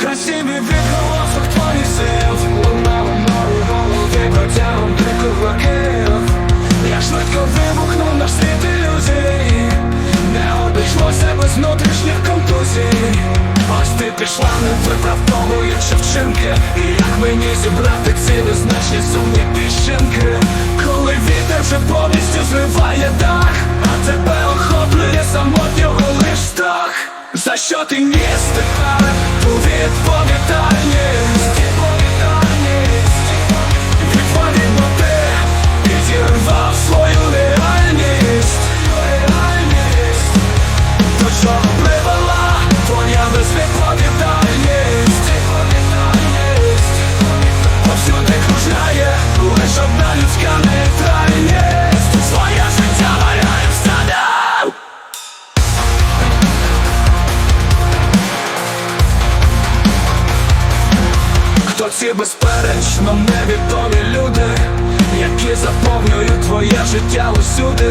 Красиві відголосок твоїх сил. Лунали нові голові протягом диких років Як швидко вибухнув наш світ ілюзій. Не обійшлося без внутрішніх контузій. Ось ти пішла, не виправдовуючи вчинки. І як мені зібрати ці незначні сумні піщинки? Коли вітер вже повністю зриває дах А тебе охоплює самотнього лиш страх. За що ти ніс тепер ту відповідальність Хто ці безперечно невідомі люди, які заповнюють твоє життя усюди?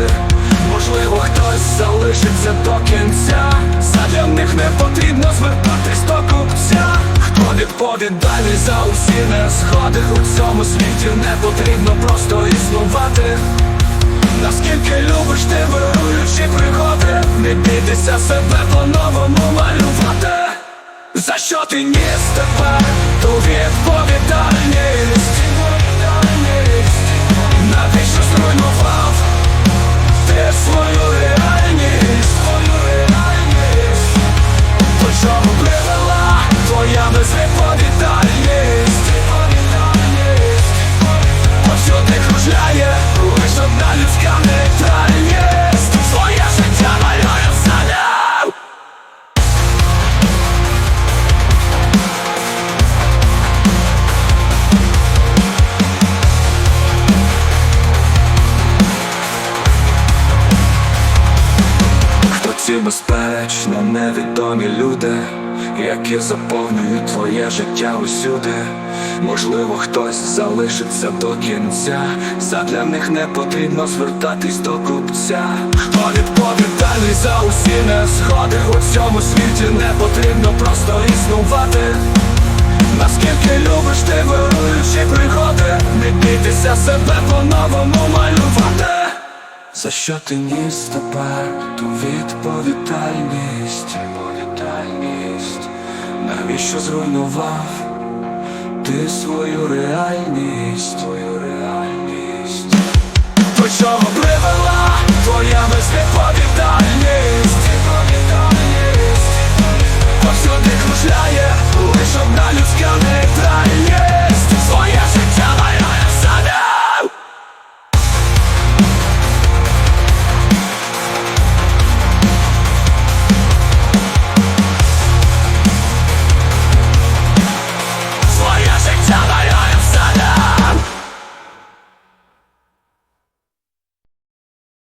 Можливо, хтось залишиться до кінця. Задля них не потрібно звертатись до купця. Хто відповідальний за усі несходи у цьому світі не потрібно просто існувати. Наскільки любиш ти вируючі пригоди, не бійтеся себе по-новому малювати. За що ти ніс тепер ту безперечно невідомі люди, які заповнюють твоє життя усюди. Можливо, хтось залишиться до кінця. Задля них не потрібно звертатись до купця. Хто відповідальний за усі несходи у цьому світі не потрібно просто існувати. Наскільки любиш ти вируючі пригоди, не бійтеся себе по-новому малювати. За що ти ніс тепер ту відповідальність? Відповідальність Навіщо зруйнував ти свою реальність? Твою реальність